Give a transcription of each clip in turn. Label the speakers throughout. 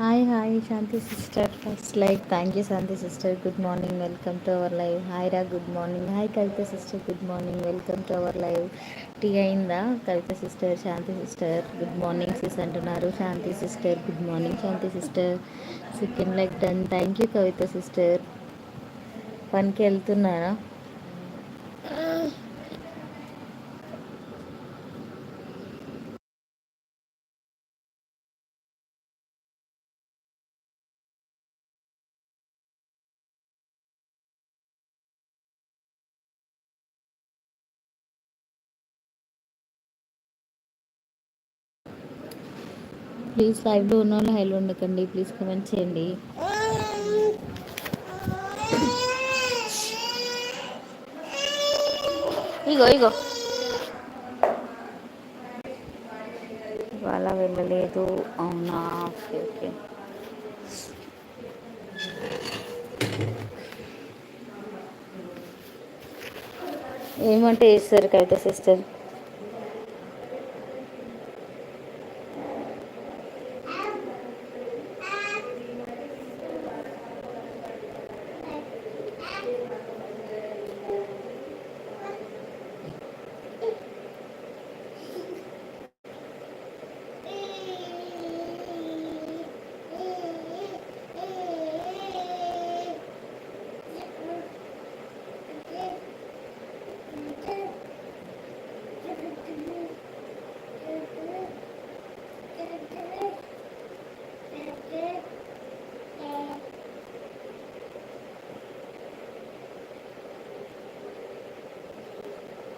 Speaker 1: Hi hi Shanti sister. First like thank you Shanti sister. Good morning welcome to our live hi రా good morning hi Kavitha sister good morning welcome to our live tea అయిందా? Kavitha sister Shanti sister good morning sis అంటున్నారు. Shanti sister good morning Shanti sister. Second like done thank you Kavitha sister. పనికి వెళ్తున్నారా? Please లైవ్లో ఉన్న వాళ్ళు హైలో ఉండకండి. Please comment చేయండి. ఇగో ఇగో. ఇవాళ వెళ్ళలేదు. అవునా? Okay okay. ఏమంటే వేస్తారు కవిత సిస్టర్?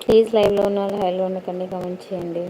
Speaker 1: ప్లీజ్ లైవ్లో ఉన్న వాళ్ళు హైలో ఉండకండి కమెంట్ చేయండి.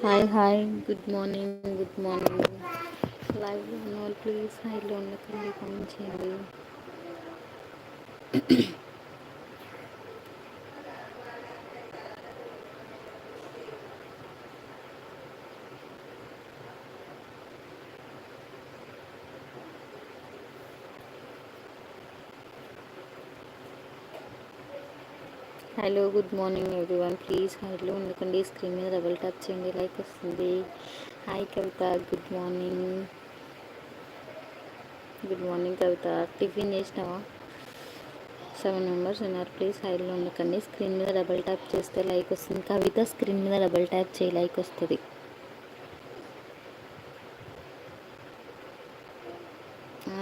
Speaker 1: Hi hi good morning good morning లైవ్లో ఉన్న వాళ్ళు ప్లీజ్ హైలో ఉండకండి కామెంట్ చేయండి hello good morning everyone. Please హైలో ఉండకండి. స్క్రీన్ మీద డబల్ ట్యాప్ చేయండి. లైక్ వస్తుంది. Hi Kavitha good morning. Good morning Kavitha. Tiffin చేసినావా? సెవెన్ మెంబర్స్ ఉన్నారు. ప్లీజ్ హైలో ఉండకండి. స్క్రీన్ మీద డబల్ ట్యాప్ చేస్తే లైక్ వస్తుంది. కవిత స్క్రీన్ మీద డబల్ ట్యాప్ చేయి. లైక్ వస్తుంది.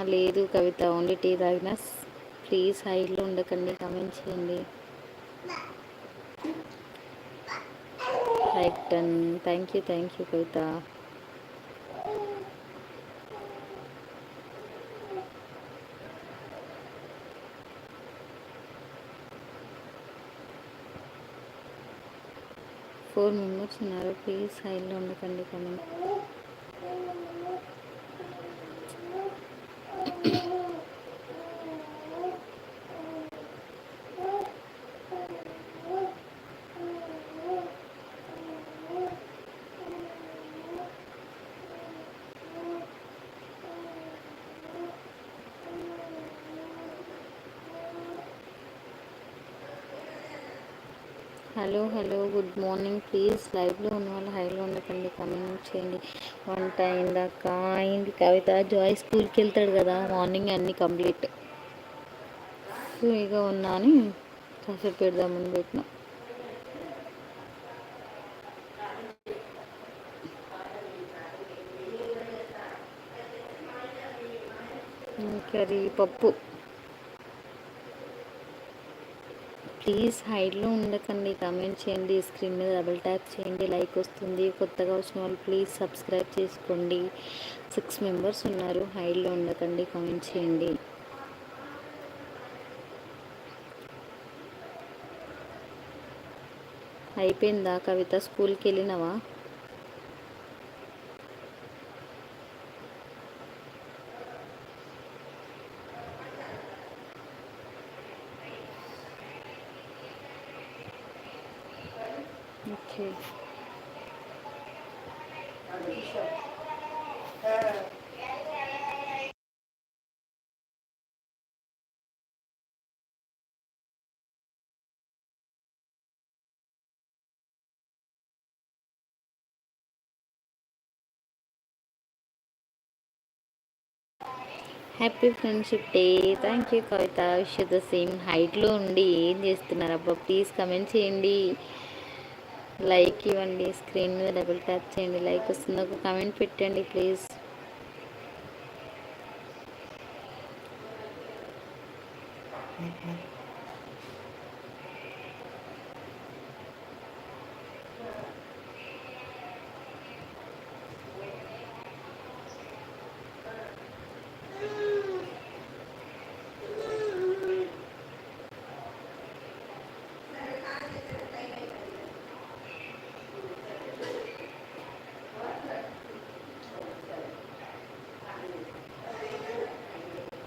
Speaker 1: లేదు కవిత. ఓన్లీ టీ తాగినా. ప్లీజ్ హైలో ఉండకండి. కమెంట్ చేయండి. Like done thank you thank you Kavitha four members ఉన్నారు ప్లీజ్ సైడ్లో ఉండకండి comment hello hello good morning. Please లైవ్లో ఉన్న వాళ్ళు హైలో ఉండకండి కమెంట్ చేయండి. వంట అయిందాక అయింది. కవిత జాయ్ స్కూల్కి వెళ్తాడు కదా మార్నింగ్ అన్నీ కంప్లీట్. ఫ్రీగా ఉన్నా అని కాసేపు పెడదామని పెట్టిన. కర్రీ పప్పు. ప్లీజ్ హైడ్లో ఉండకండి కామెంట్ చేయండి స్క్రీన్ మీద డబుల్ ట్యాప్ చేయండి లైక్ వస్తుంది. కొత్తగా వచ్చిన వాళ్ళు ప్లీజ్ సబ్స్క్రైబ్ చేసుకోండి. సిక్స్ మెంబర్స్ ఉన్నారు హైడ్లో ఉండకండి కామెంట్ చేయండి. అయిపోయిందా? కవిత స్కూల్కి వెళ్ళినవా okay happy friendship day thank you Kavitha wish the same హైట్లో ఉండి ఏం చేస్తున్నారు? అబ్బా ప్లీజ్ కమెంట్ చేయండి. లైక్ ఇవ్వండి. స్క్రీన్ మీద డబుల్ ట్యాప్ చేయండి. లైక్ వస్తుంది. ఒక కమెంట్ పెట్టండి please ఏంటిదమ్మా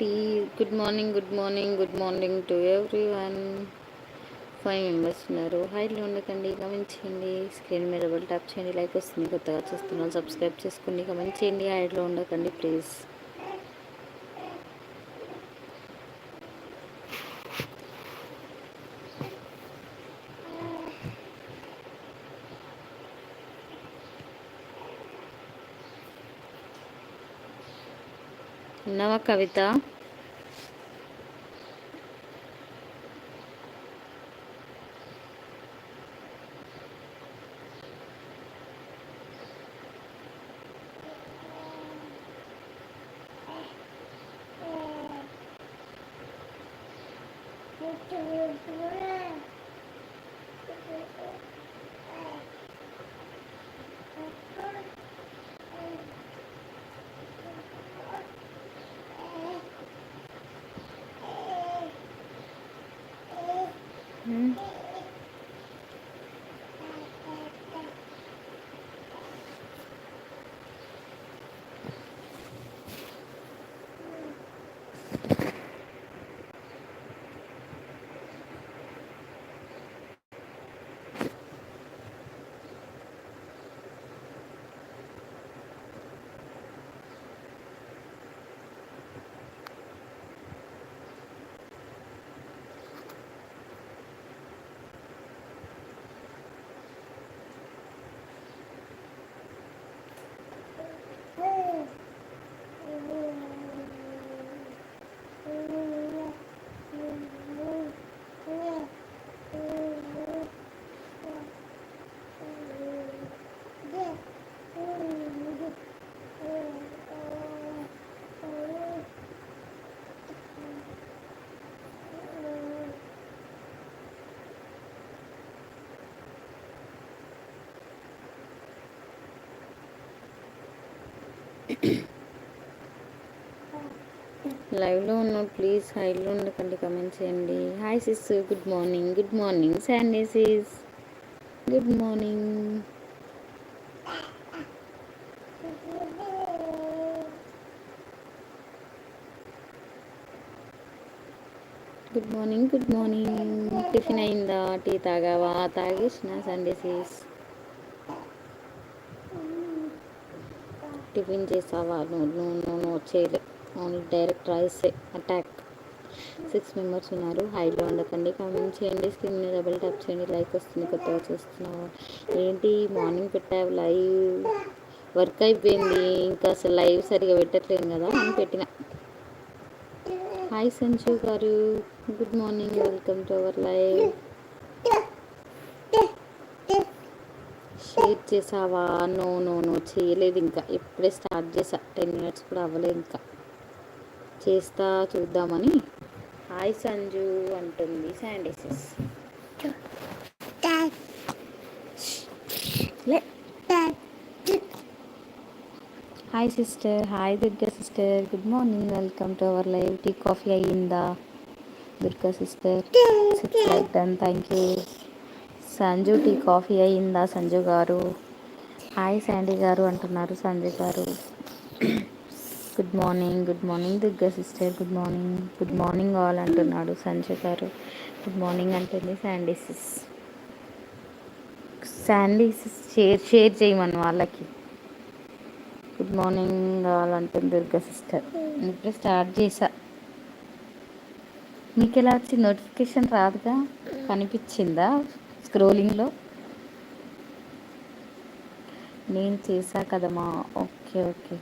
Speaker 1: please good morning good morning good morning to everyone five members ఉన్నారు. హైలో ఉండకండి కమెంట్ చేయండి స్క్రీన్ మీద డబుల్ ట్యాప్ చేయండి లైక్ వస్తుంది కొత్తగా చూస్తున్నాను సబ్స్క్రైబ్ చేసుకోండి కమెంట్ చేయండి హైలో ఉండకండి ప్లీజ్ નવા કવિતા Thank you. లైవ్లో ఉన్న ప్లీజ్ హైలో ఉండకండి కమెంట్ చేయండి. Hi sis good morning good morning Sandy sis good morning good morning good morning tiffin అయిందా? టీ తాగావా? తాగేసిన సండే సీస్ టిఫిన్ చేసావా? నువ్వు నువ్వు నువ్వు నువ్వు చేయలే. Only direct rice attack. Six members ఉన్నారు. హైలో ఉండకండి. కామెంట్ చేయండి. స్క్రీన్ మీద డబుల్ ట్యాప్ చేయండి. లైక్ వస్తుంది. కొత్తగా చూస్తున్నావు? ఏంటి? మార్నింగ్ పెట్టావు లైవ్. వర్క్ అయిపోయింది. ఇంకా అసలు లైవ్ సరిగా పెట్టట్లేదు కదా అని పెట్టిన. హాయ్ సంజు గారు. Good morning. Welcome to our live. Share చేసావా? నో నో నో చేయలేదు ఇంకా. ఇప్పుడే స్టార్ట్ చేసా. టెన్ మినిట్స్ కూడా అవ్వలేదు ఇంకా. చేస్తా చూద్దామని. హాయ్ సంజు అంటుంది Sandy sis. Hi sister. Hi Durga sister. Good morning. Welcome to our live. Tea coffee అయ్యిందా? Durga sister. Six like done thank you Sanju tea coffee అయ్యిందా సంజు గారు? హాయ్ శాండీ గారు అంటున్నారు సంజు గారు. Good morning good morning Durga sister good morning good morning all అంటున్నాడు సంజు గారు. Good morning అంటుంది Sandy sis. Sandy sis share share చేయమని వాళ్ళకి. గుడ్ మార్నింగ్ ఆల్ అంటుంది దుర్గా సిస్టర్. ఇప్పుడు స్టార్ట్ చేసా మీకు ఎలా వచ్చింది నోటిఫికేషన్ రాదుగా? కనిపించిందా? స్క్రోలింగ్లో నేను చేసా కదమ్మా. Okay okay.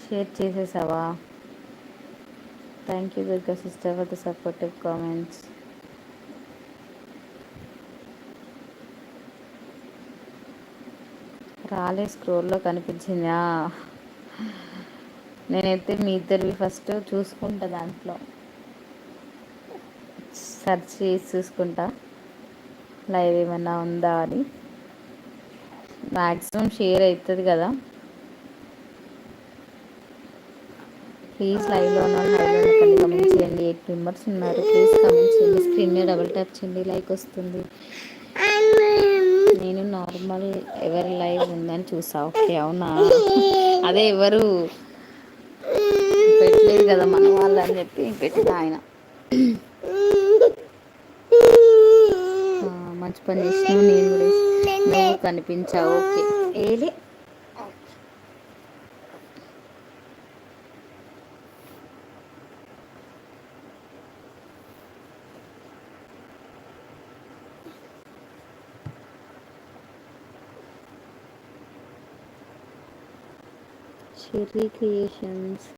Speaker 1: Share చేసేసావా? Thank you Durga sister for the supportive comments రాలే స్క్రోల్లో కనిపించిందా? నేనైతే మీ ఇద్దరివి ఫస్ట్ చూసుకుంటా దాంట్లో. సెర్చ్ చేసి చూసుకుంటా. లైవ్ ఏమన్నా ఉందా అని. మ్యాక్సిమం షేర్ అవుతుంది కదా. ప్లీజ్ లైవ్లో ఉన్నాను లైవ్లో కమెంట్ చేయండి. ఎయిట్ మెంబర్స్ ఉన్నారు. ప్లీజ్ కమెంట్ చేయండి. స్క్రీన్ మీద డబుల్ ట్యాప్ చేయండి. లైక్ వస్తుంది. నేను నార్మల్ ఎవరి లైవ్ ఉందని చూసా. ఓకే అవునా? అదే ఎవరు? పెట్టలేదు కదా మన వాళ్ళు అని చెప్పి పెట్టిన ఆయన. మంచి పని చేసినావు నేను కూడా నువ్వు కనిపించావు. ఓకే. ఏలే. క్రియేషన్స్